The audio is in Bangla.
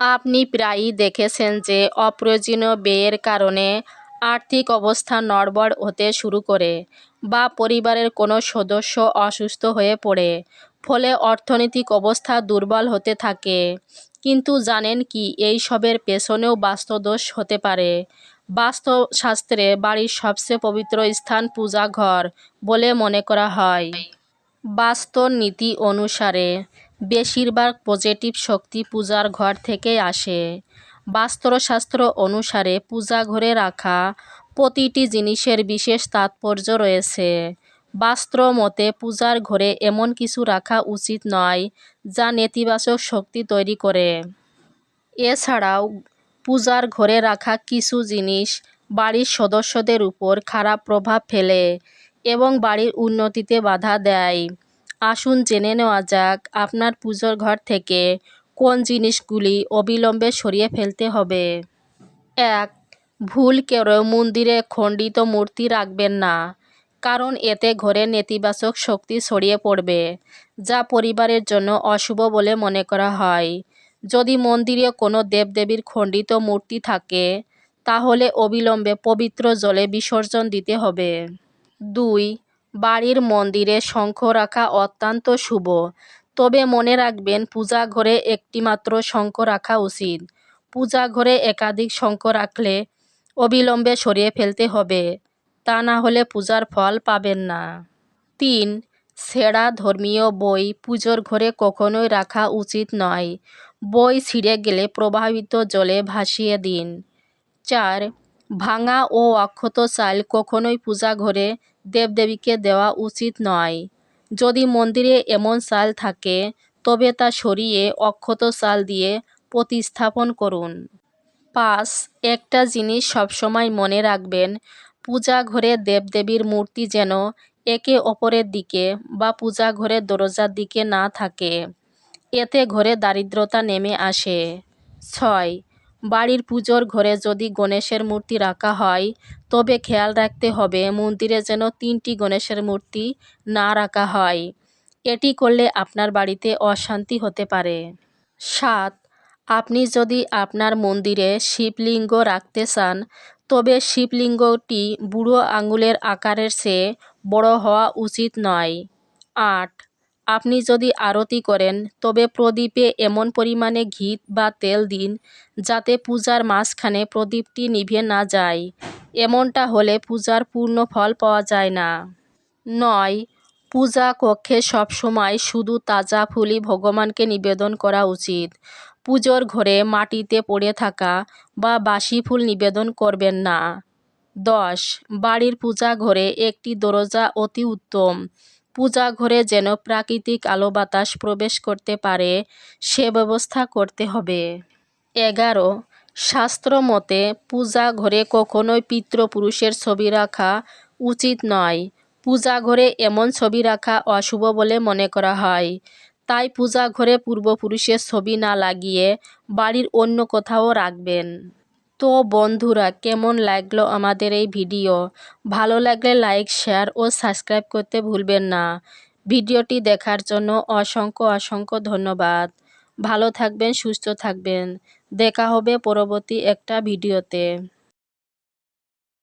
আপনি প্রায়ই দেখেছেন যে অপ্রয়োজনীয় ব্যয়ের কারণে আর্থিক অবস্থা নড়বড় হতে শুরু করে বা পরিবারের কোনো সদস্য অসুস্থ হয়ে পড়ে। ফলে অর্থনৈতিক অবস্থা দুর্বল হতে থাকে। কিন্তু জানেন কি, এই সবের পেছনেও বাস্তুদোষ হতে পারে। বাস্তুশাস্ত্রে বাড়ির সবচেয়ে পবিত্র স্থান পূজা ঘর বলে মনে করা হয়। বাস্তর নীতি অনুসারে বেশিরভাগ পজিটিভ শক্তি পূজার ঘর থেকেই আসে। বাস্তুশাস্ত্র অনুসারে পূজা ঘরে রাখা প্রতিটি জিনিসের বিশেষ তাৎপর্য রয়েছে। বাস্ত্র মতে, পূজার ঘরে এমন কিছু রাখা উচিত নয় যা নেতিবাচক শক্তি তৈরি করে। এছাড়াও, পূজার ঘরে রাখা কিছু জিনিস বাড়ির সদস্যদের উপর খারাপ প্রভাব ফেলে এবং বাড়ির উন্নতিতে বাধা দেয়। আসুন জেনে নেওয়া যাক আপনার পুজোর ঘর থেকে কোন জিনিসগুলি অবিলম্বে সরিয়ে ফেলতে হবে। এক, ভুল কেউ মন্দিরে খণ্ডিত মূর্তি রাখবেন না, কারণ এতে ঘরে নেতিবাচক শক্তি ছড়িয়ে পড়বে, যা পরিবারের জন্য অশুভ বলে মনে করা হয়। যদি মন্দিরে কোনো দেবদেবীর খণ্ডিত মূর্তি থাকে, তাহলে অবিলম্বে পবিত্র জলে বিসর্জন দিতে হবে। দুই বাড়ির মন্দিরে শঙ্খ রাখা অত্যন্ত শুভ। তবে মনে রাখবেন, পূজা ঘরে একটিমাত্র শঙ্খ রাখা উচিত। পূজা ঘরে একাধিক শঙ্খ রাখলে অবিলম্বে সরিয়ে ফেলতে হবে। তা না হলে পূজার ফল পাবেন না। তিন ছেঁড়া ধর্মীয় বই পুজোর ঘরে কখনোই রাখা উচিত নয়। বই ছিঁড়ে গেলে প্রবাহিত জলে ভাসিয়ে দিন। চার ভাঙা ও অক্ষত চাল কখনোই পূজা ঘরে দেবদেবীকে দেওয়া উচিত নয়। যদি মন্দিরে এমন চাল থাকে, তবে তা সরিয়ে অক্ষত চাল দিয়ে প্রতিস্থাপন করুন। পাঁচ, একটা জিনিস সবসময় মনে রাখবেন, পূজা ঘরে দেবদেবীর মূর্তি যেন একে অপরের দিকে বা পূজা ঘরের দরজার দিকে না থাকে। এতে ঘরে দারিদ্রতা নেমে আসে। ছয় বাড়ির পুজোর ঘরে যদি গণেশের মূর্তি রাখা হয়, তবে খেয়াল রাখতে হবে মন্দিরে যেন তিনটি গণেশের মূর্তি না রাখা হয়। এটি করলে আপনার বাড়িতে অশান্তি হতে পারে। সাত, আপনি যদি আপনার মন্দিরে শিবলিঙ্গ রাখতে চান, তবে শিবলিঙ্গটি বুড়ো আঙুলের আকারের চেয়ে বড় হওয়া উচিত নয়। আট আপনি যদি আরতি করেন, তবে প্রদীপে এমন পরিমাণে ঘি বা তেল দিন, যাতে পূজার মাঝখানে প্রদীপটি নিভে না যায়। এমনটা হলে পূজার পূর্ণ ফল পাওয়া যায় না। নয়, পূজা কক্ষে সবসময় শুধু তাজা ফুলই ভগবানকে নিবেদন করা উচিত। পুজোর ঘরে মাটিতে পড়ে থাকা বা বাসি ফুল নিবেদন করবেন না। দশ, বাড়ির পূজা ঘরে একটি দরজা অতি উত্তম। পূজা ঘরে যেন প্রাকৃতিক আলো বাতাস প্রবেশ করতে পারে, সে ব্যবস্থা করতে হবে। এগারো, শাস্ত্র মতে পূজা ঘরে কখনোই পিতৃপুরুষের ছবি রাখা উচিত নয়। পূজা ঘরে এমন ছবি রাখা অশুভ বলে মনে করা হয়। তাই পূজা ঘরে পূর্বপুরুষের ছবি না লাগিয়ে বাড়ির অন্য কোথাও রাখবেন। তো বন্ধুরা, কেমন লাগল আমাদের এই ভিডিও? ভালো লাগলে লাইক, শেয়ার ও সাবস্ক্রাইব করতে ভুলবেন না। ভিডিওটি দেখার জন্য অসংখ্য অসংখ্য ধন্যবাদ। ভালো থাকবেন, সুস্থ থাকবেন। দেখা হবে পরবর্তী একটা ভিডিওতে।